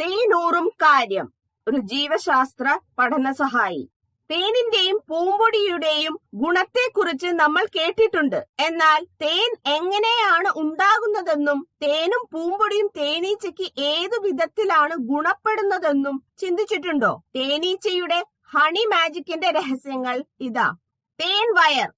തേനൂറും കാര്യം. ഒരു ജീവശാസ്ത്ര പഠന സഹായി. തേനിന്റെയും പൂമ്പൊടിയുടെയും ഗുണത്തെക്കുറിച്ച് നമ്മൾ കേട്ടിട്ടുണ്ട്. എന്നാൽ തേൻ എങ്ങനെയാണ് ഉണ്ടാകുന്നതെന്നും തേനും പൂമ്പൊടിയും തേനീച്ചയ്ക്ക് ഏതു വിധത്തിലാണ് ഗുണപ്പെടുന്നതെന്നും ചിന്തിച്ചിട്ടുണ്ടോ? തേനീച്ചയുടെ ഹണി മാജിക്കിന്റെ രഹസ്യങ്ങൾ ഇതാ. തേൻ വയർ.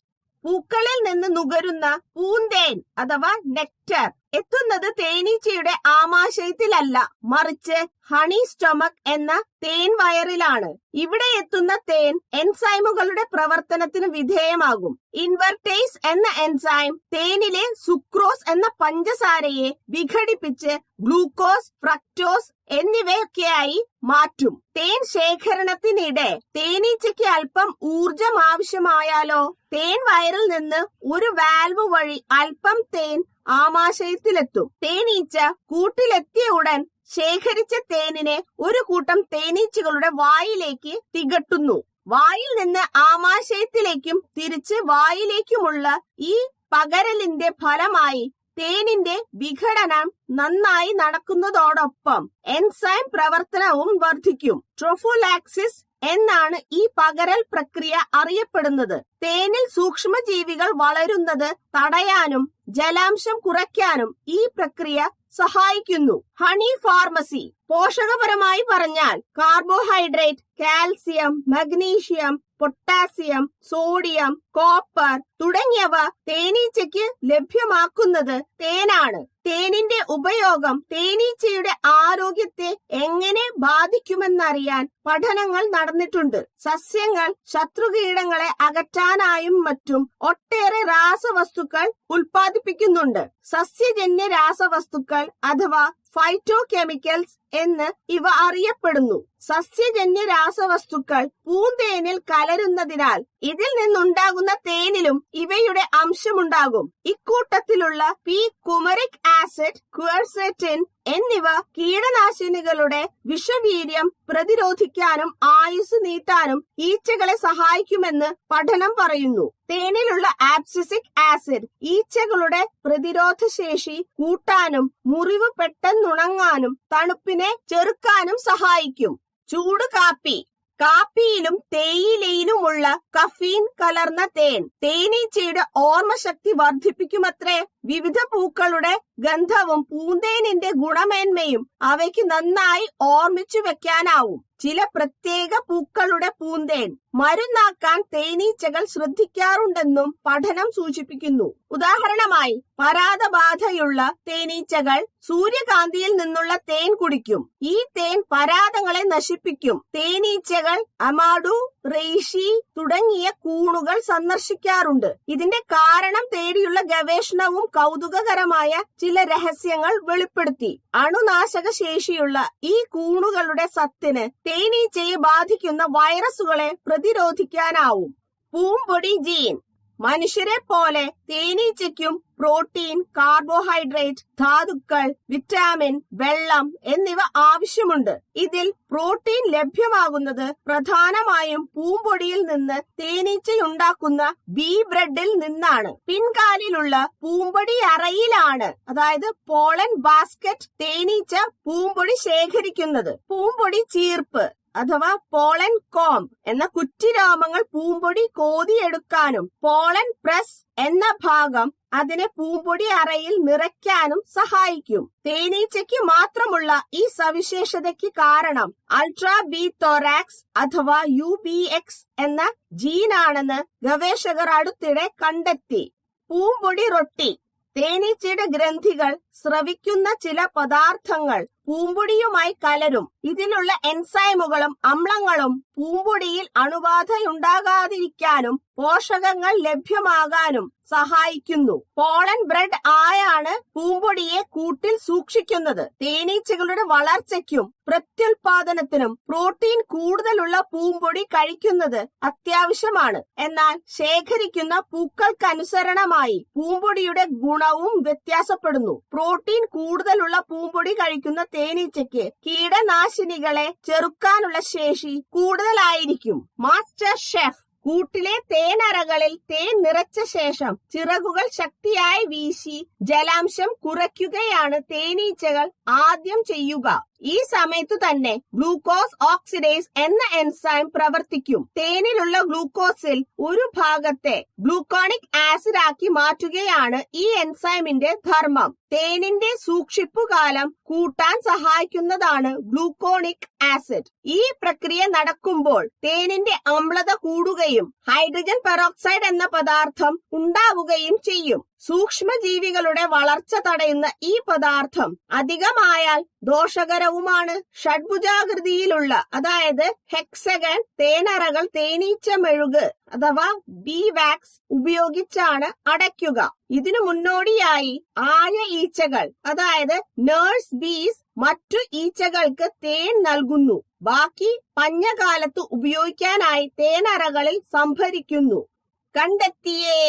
പൂക്കളിൽ നിന്ന് നുകരുന്ന പൂന്തേൻ അഥവാ നെക്ടർ. എത്തുന്നത് തേനീച്ചയുടെ ആമാശയത്തിലല്ല. മറിച്ച് ഹണി സ്റ്റൊമക് എന്ന തേൻ വയറിലാണ്. ഇവിടെ എത്തുന്ന തേൻ എൻസൈമുകളുടെ പ്രവർത്തനത്തിന് വിധേയമാകും. ഇൻവെർട്ടേസ് എന്ന എൻസൈം തേനിലെ സുക്രോസ് എന്ന പഞ്ചസാരയെ വിഘടിപ്പിച്ച് ഗ്ലൂക്കോസ് ഫ്രക്ടോസ് എന്നിവയൊക്കെയായി മാറ്റും. തേൻ ശേഖരണത്തിനിടെ തേനീച്ചയ്ക്ക് അല്പം ഊർജം ആവശ്യമായാലോ? തേൻ വയറിൽ നിന്ന് ഒരു വാൽവ് വഴി അല്പം തേൻ ആമാശയത്തിലെത്തും. തേനീച്ച കൂട്ടിലെത്തിയ ഉടൻ ശേഖരിച്ച തേനിനെ ഒരു കൂട്ടം തേനീച്ചകളുടെ വായിലേക്ക് തികട്ടുന്നു. വായിൽ നിന്ന് ആമാശയത്തിലേക്കും തിരിച്ച് വായിലേക്കുമുള്ള ഈ പകരലിന്റെ ഫലമായി തേനിന്റെ വിഘടനം നന്നായി നടക്കുന്നതോടൊപ്പം എൻസൈം പ്രവർത്തനവും വർദ്ധിക്കും. ട്രോഫോലാക്സിസ് എന്നാണ് ഈ പകരൽ പ്രക്രിയ അറിയപ്പെടുന്നത്. തേനിൽ സൂക്ഷ്മജീവികൾ വളരുന്നത് തടയാനും ജലാംശം കുറയ്ക്കാനും ഈ പ്രക്രിയ സഹായിക്കുന്നു. Honey pharmacy. പോഷകപരമായി പറഞ്ഞാൽ carbohydrate calcium magnesium potassium sodium copper തുടങ്ങിയവ തേനീച്ചയ്ക്ക് ലഭ്യമാക്കുന്നത് തേനാണ്. തേനിന്റെ ഉപയോഗം തേനീച്ചയുടെ ആരോഗ്യത്തെ എങ്ങനെ ബാധിക്കുമെന്നറിയാൻ പഠനങ്ങൾ നടന്നിട്ടുണ്ട്. സസ്യങ്ങൾ ശത്രുകീടങ്ങളെ അകറ്റാനായും മറ്റും ഒട്ടേറെ രാസവസ്തുക്കൾ ഉൽപ്പാദിപ്പിക്കുന്നുണ്ട്. സസ്യജന്യ രാസവസ്തുക്കൾ അഥവാ ഫൈറ്റോ കെമിക്കൽസ് എന്ന് ഇവ അറിയപ്പെടുന്നു. സസ്യജന്യ രാസവസ്തുക്കൾ പൂന്തേനിൽ കലരുന്നതിനാൽ ഇതിൽ നിന്നുണ്ടാകുന്ന തേനിലും ഇവയുടെ അംശമുണ്ടാകും. ഇക്കൂട്ടത്തിലുള്ള പി കുമറിക് ആസിഡ് ക്വേർസെറ്റിൻ എന്നിവ കീടനാശിനികളുടെ വിഷവീര്യം പ്രതിരോധിക്കാനും ആയുസ് നീട്ടാനും ഈച്ചകളെ സഹായിക്കുമെന്ന് പഠനം പറയുന്നു. തേനിലുള്ള ആപ്സിസിക് ആസിഡ് ഈച്ചകളുടെ പ്രതിരോധ ശേഷി കൂട്ടാനും മുറിവ് പെട്ടെന്നുണങ്ങാനും തണുപ്പിനെ ചെറുക്കാനും സഹായിക്കും. ചൂട് കാപ്പി. കാപ്പിയിലും തേയിലയിലുമുള്ള കഫീൻ കലർന്ന തേൻ. തേനീച്ചയുടെ ഓർമ്മശക്തി വർദ്ധിപ്പിക്കുമത്രേ. വിവിധ പൂക്കളുടെ ഗന്ധവും പൂന്തേനിന്റെ ഗുണമേന്മയും അവയ്ക്ക് നന്നായി ഓർമ്മിച്ചു വെക്കാനാവും. ചില പ്രത്യേക പൂക്കളുടെ പൂന്തേൻ മരുന്നാക്കാൻ തേനീച്ചകൾ ശ്രദ്ധിക്കാറുണ്ടെന്നും പഠനം സൂചിപ്പിക്കുന്നു. ഉദാഹരണമായി പരാതബാധയുള്ള തേനീച്ചകൾ സൂര്യകാന്തിയിൽ നിന്നുള്ള തേൻ കുടിക്കും. ഈ തേൻ പരാതങ്ങളെ നശിപ്പിക്കും. തേനീച്ചകൾ അമാഡു റേഷി തുടങ്ങിയ കൂണുകൾ സന്ദർശിക്കാറുണ്ട്. ഇതിന്റെ കാരണം തേടിയുള്ള ഗവേഷണവും കൗതുകകരമായ ചില രഹസ്യങ്ങൾ വെളിപ്പെടുത്തി. അണുനാശക ശേഷിയുള്ള ഈ കൂണുകളുടെ സത്തിന് തേനീച്ചയെ ബാധിക്കുന്ന വൈറസുകളെ പ്രതിരോധിക്കാനാവും. പൂമ്പൊടി ജീൻ. മനുഷ്യരെ പോലെ തേനീച്ചയ്ക്കും പ്രോട്ടീൻ കാർബോഹൈഡ്രേറ്റ് ധാതുക്കൾ വിറ്റാമിൻ വെള്ളം എന്നിവ ആവശ്യമുണ്ട്. ഇതിൽ പ്രോട്ടീൻ ലഭ്യമാകുന്നത് പ്രധാനമായും പൂമ്പൊടിയിൽ നിന്ന് തേനീച്ചയുണ്ടാക്കുന്ന ബീ ബ്രെഡിൽ നിന്നാണ്. പിൻകാലിലുള്ള പൂമ്പൊടി അറയിലാണ് അതായത് പോളൻ ബാസ്ക്കറ്റ് തേനീച്ച പൂമ്പൊടി ശേഖരിക്കുന്നത്. പൂമ്പൊടി ചീർപ്പ്. അഥവാ പോളൻ കോം എന്ന കുറ്റിരോമങ്ങൾ പൂമ്പൊടി കോതിയെടുക്കാനും പോളൻ പ്രസ് എന്ന ഭാഗം അതിനെ പൂമ്പൊടി അറയിൽ നിറയ്ക്കാനും സഹായിക്കും. തേനീച്ചയ്ക്ക് മാത്രമുള്ള ഈ സവിശേഷതയ്ക്ക് കാരണം അൾട്രാ ബി തോറാക്സ് അഥവാ യു ബി എക്സ് എന്ന ജീനാണെന്ന് ഗവേഷകർ അടുത്തിടെ കണ്ടെത്തി. പൂമ്പൊടി റൊട്ടി. തേനീച്ചയുടെ ഗ്രന്ഥികൾ സ്രവിക്കുന്ന ചില പദാർത്ഥങ്ങൾ പൂമ്പൊടിയുമായി കലരും. ഇതിലുള്ള എൻസൈമുകളും അമ്ലങ്ങളും പൂമ്പൊടിയിൽ അണുബാധയുണ്ടാകാതിരിക്കാനും പോഷകങ്ങൾ ലഭ്യമാകാനും സഹായിക്കുന്നു. പോളൻ ബ്രെഡ് ആയാണ് പൂമ്പൊടിയെ കൂട്ടിൽ സൂക്ഷിക്കുന്നത്. തേനീച്ചകളുടെ വളർച്ചയ്ക്കും പ്രത്യുൽപാദനത്തിനും പ്രോട്ടീൻ കൂടുതലുള്ള പൂമ്പൊടി കഴിക്കുന്നത് അത്യാവശ്യമാണ്. എന്നാൽ ശേഖരിക്കുന്ന പൂക്കൾക്കനുസരണമായി പൂമ്പൊടിയുടെ ഗുണവും വ്യത്യാസപ്പെടുന്നു. പ്രോട്ടീൻ കൂടുതലുള്ള പൂമ്പൊടി കഴിക്കുന്ന തേനീച്ചയ്ക്ക് കീടനാശിനികളെ ചെറുക്കാനുള്ള ശേഷി കൂടുതലായിരിക്കും. Master chef. കൂട്ടിലെ തേനറകളിൽ തേൻ നിറച്ച ശേഷം ചിറകുകൾ ശക്തിയായി വീശി ജലാംശം കുറയ്ക്കുകയാണ് തേനീച്ചകൾ ആദ്യം ചെയ്യുക. ഈ സമയത്തു തന്നെ ഗ്ലൂക്കോസ് ഓക്സിഡേസ് എന്ന എൻസൈം പ്രവർത്തിക്കും. തേനിലുള്ള ഗ്ലൂക്കോസിൽ ഒരു ഭാഗത്തെ ഗ്ലൂക്കോണിക് ആസിഡ് ആക്കി മാറ്റുകയാണ് ഈ എൻസൈമിന്റെ ധർമ്മം. തേനിന്റെ സൂക്ഷിപ്പുകാലം കൂട്ടാൻ സഹായിക്കുന്നതാണ് ഗ്ലൂക്കോണിക് ആസിഡ്. ഈ പ്രക്രിയ നടക്കുമ്പോൾ തേനിന്റെ അമ്ലത കൂടുകയും ഹൈഡ്രജൻ പെറോക്സൈഡ് എന്ന പദാർത്ഥം ഉണ്ടാവുകയും ചെയ്യും. സൂക്ഷ്മജീവികളുടെ വളർച്ച തടയുന്ന ഈ പദാർത്ഥം അധികമായാൽ ദോഷകരവുമാണ്. ഷഡ്ഭുജാകൃതിയിലുള്ള അതായത് ഹെക്സഗൺ തേനറകൾ തേനീച്ച മെഴുക് അഥവാ ബി വാക്സ് ഉപയോഗിച്ചാണ് അടയ്ക്കുക. ഇതിനു മുന്നോടിയായി ആയ ഈച്ചകൾ അതായത് നേഴ്സ് ബീസ് മറ്റു ഈച്ചകൾക്ക് തേൻ നൽകുന്നു. ബാക്കി പഞ്ഞകാലത്ത് ഉപയോഗിക്കാനായി തേനറകളിൽ സംഭരിക്കുന്നു. കണ്ടെത്തിയേ.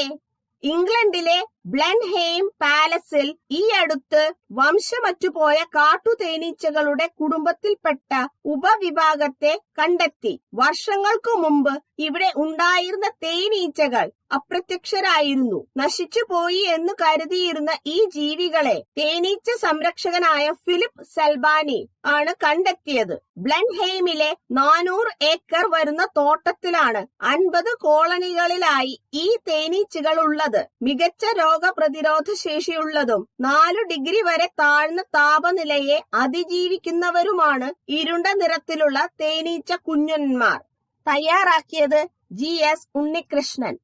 ഇംഗ്ലണ്ടിലെ ബ്ലൻഹെയിം പാലസിൽ ഈ അടുത്ത് വംശമറ്റുപോയ കാട്ടുതേനീച്ചകളുടെ കുടുംബത്തിൽപ്പെട്ട ഉപവിഭാഗത്തെ കണ്ടെത്തി. വർഷങ്ങൾക്കു മുമ്പ് ഇവിടെ ഉണ്ടായിരുന്ന തേനീച്ചകൾ അപ്രത്യക്ഷരായിരുന്നു. നശിച്ചു പോയി എന്ന് കരുതിയിരുന്ന ഈ ജീവികളെ തേനീച്ച സംരക്ഷകനായ ഫിലിപ്പ് സെൽബാനി ആണ് കണ്ടെത്തിയത്. ബ്ലൻഹെയിമിലെ നാനൂറ് ഏക്കർ വരുന്ന തോട്ടത്തിലാണ് അൻപത് കോളനികളിലായി ഈ തേനീച്ചകൾ ഉള്ളത് മികച്ച രോഗപ്രതിരോധ ശേഷിയുള്ളതും നാലു ഡിഗ്രി വരെ താഴ്ന്ന താപനിലയെ അതിജീവിക്കുന്നവരുമാണ് ഇരുണ്ട നിറത്തിലുള്ള തേനീച്ച കുഞ്ഞന്മാർ. തയ്യാറാക്കിയത് ജി എസ് ഉണ്ണികൃഷ്ണൻ.